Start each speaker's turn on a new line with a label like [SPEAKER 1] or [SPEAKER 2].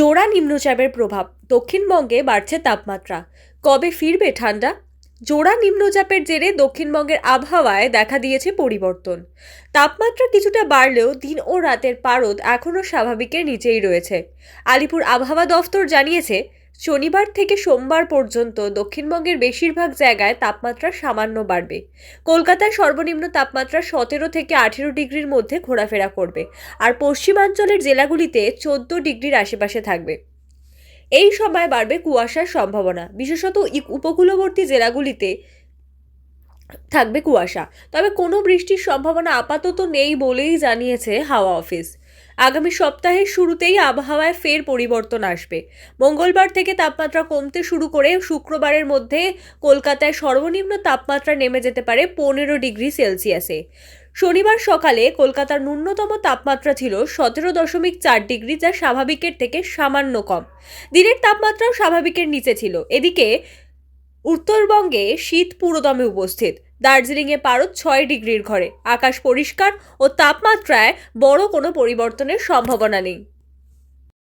[SPEAKER 1] জোড়া নিম্নচাপের প্রভাব। দক্ষিণবঙ্গে বাড়ছে তাপমাত্রা। কবে ফিরবে ঠান্ডা? জোড়া নিম্নচাপের জেরে দক্ষিণবঙ্গের আবহাওয়ায় দেখা দিয়েছে পরিবর্তন। তাপমাত্রা কিছুটা বাড়লেও দিন ও রাতের পারদ এখনও স্বাভাবিকের নিচেই রয়েছে। আলিপুর আবহাওয়া দফতর জানিয়েছে শনিবার থেকে সোমবার পর্যন্ত দক্ষিণবঙ্গের বেশিরভাগ জায়গায় তাপমাত্রা সামান্য বাড়বে। কলকাতায় সর্বনিম্ন তাপমাত্রা সতেরো থেকে আঠেরো ডিগ্রির মধ্যে ঘোরাফেরা করবে আর পশ্চিমাঞ্চলের জেলাগুলিতে চোদ্দ ডিগ্রির আশেপাশে থাকবে। এই সময় বাড়বে কুয়াশার সম্ভাবনা। বিশেষত উপকূলবর্তী জেলাগুলিতে থাকবে কুয়াশা। তবে কোনো বৃষ্টির সম্ভাবনা আপাতত নেই বলেই জানিয়েছে হাওয়া অফিস। আগামী সপ্তাহের শুরুতেই আবহাওয়ায় ফের পরিবর্তন আসবে। মঙ্গলবার থেকে তাপমাত্রা কমতে শুরু করে শুক্রবারের মধ্যে কলকাতায় সর্বনিম্ন তাপমাত্রা নেমে যেতে পারে পনেরো ডিগ্রি সেলসিয়াসে। শনিবার সকালে কলকাতার ন্যূনতম তাপমাত্রা ছিল সতেরো দশমিক চার ডিগ্রি, যা স্বাভাবিকের থেকে সামান্য কম। দিনের তাপমাত্রাও স্বাভাবিকের নিচে ছিল। এদিকে উত্তরবঙ্গে শীত পুরোদমে উপস্থিত। দার্জিলিংয়ে পারদ ছয় ডিগ্রির ঘরে। আকাশ পরিষ্কার ও তাপমাত্রায় বড় কোনো পরিবর্তনের সম্ভাবনা নেই।